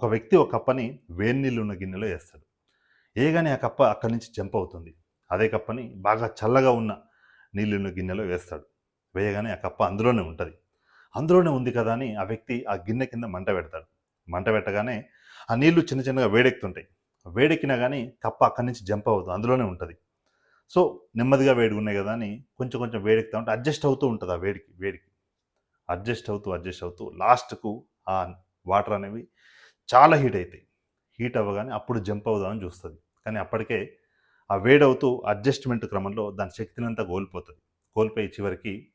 ఒక వ్యక్తి ఒక కప్పని వేడి నీళ్ళు ఉన్న గిన్నెలో వేస్తాడు. ఏగానే ఆ కప్ప అక్కడి నుంచి జంప్ అవుతుంది. అదే కప్పని బాగా చల్లగా ఉన్న నీళ్ళు ఉన్న గిన్నెలో వేస్తాడు. వేయగానే ఆ కప్ప అందులోనే ఉంటుంది. అందులోనే ఉంది కదా అని ఆ వ్యక్తి ఆ గిన్నె కింద మంట పెడతాడు. మంట పెట్టగానే ఆ నీళ్ళు చిన్న చిన్నగా వేడెక్కుతుంటాయి. వేడెక్కినా కానీ కప్ప అక్కడి నుంచి జంప్ అవుతుంది. అందులోనే ఉంటుంది. సో నెమ్మదిగా వేడిగా ఉన్నాయి కదా అని కొంచెం కొంచెం వేడెక్కుతా ఉంటే అడ్జస్ట్ అవుతూ ఉంటుంది ఆ వేడికి వేడికి. అడ్జస్ట్ అవుతూ అడ్జస్ట్ అవుతూ లాస్ట్కు ఆ వాటర్ అనేవి చాలా హీట్ అవుతాయి హీట్ అవ్వగానే అప్పుడు జంప్ అవుదామని చూస్తుంది. కానీ అప్పటికే ఆ వేడవుతూ అడ్జస్ట్మెంట్ క్రమంలో దాని శక్తినంతా కోల్పోతుంది. కోల్పోయి చివరికి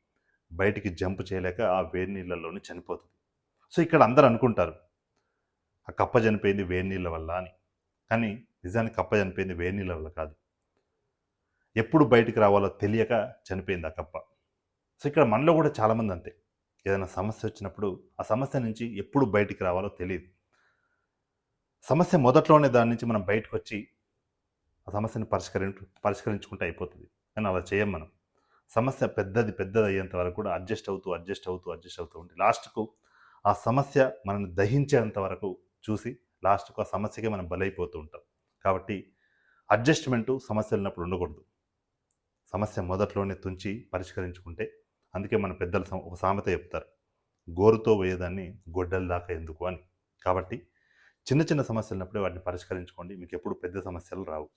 బయటికి జంప్ చేయలేక ఆ వేడి నీళ్ళలోనే చనిపోతుంది. సో ఇక్కడ అందరూ అనుకుంటారు ఆ కప్ప చనిపోయింది వేడి నీళ్ళ వల్ల అని. కానీ నిజానికి కప్ప చనిపోయింది వేడి నీళ్ళ వల్ల కాదు. ఎప్పుడు బయటికి రావాలో తెలియక చనిపోయింది ఆ కప్ప. సో ఇక్కడ మనలో కూడా చాలామంది అంతే. ఏదైనా సమస్య వచ్చినప్పుడు ఆ సమస్య నుంచి ఎప్పుడు బయటికి రావాలో తెలియదు. సమస్య మొదట్లోనే దాని నుంచి మనం బయటకు వచ్చి ఆ సమస్యను పరిష్కరి పరిష్కరించుకుంటే అయిపోతుంది. కానీ అలా చేయం మనం. సమస్య పెద్దది పెద్దది అయ్యేంత వరకు కూడా అడ్జస్ట్ అవుతూ అడ్జస్ట్ అవుతూ అడ్జస్ట్ అవుతూ ఉంటుంది లాస్ట్కు ఆ సమస్య మనల్ని దహించేంత వరకు చూసి లాస్ట్కు ఆ సమస్యకే మనం బలైపోతూ ఉంటాం. కాబట్టి అడ్జస్ట్మెంటు సమస్యలు ఉన్నప్పుడు ఉండకూడదు. సమస్య మొదట్లోనే తుంచి పరిష్కరించుకుంటే అందుకే మన పెద్దలు ఒక సామెత చెప్తారు. గోరుతో పోయేదాన్ని గొడ్డల దాకా ఎందుకు అని. కాబట్టి చిన్న చిన్న సమస్యలు ఉన్నప్పుడే వాటిని పరిష్కరించుకోండి. మీకు ఎప్పుడు పెద్ద సమస్యలు రావు.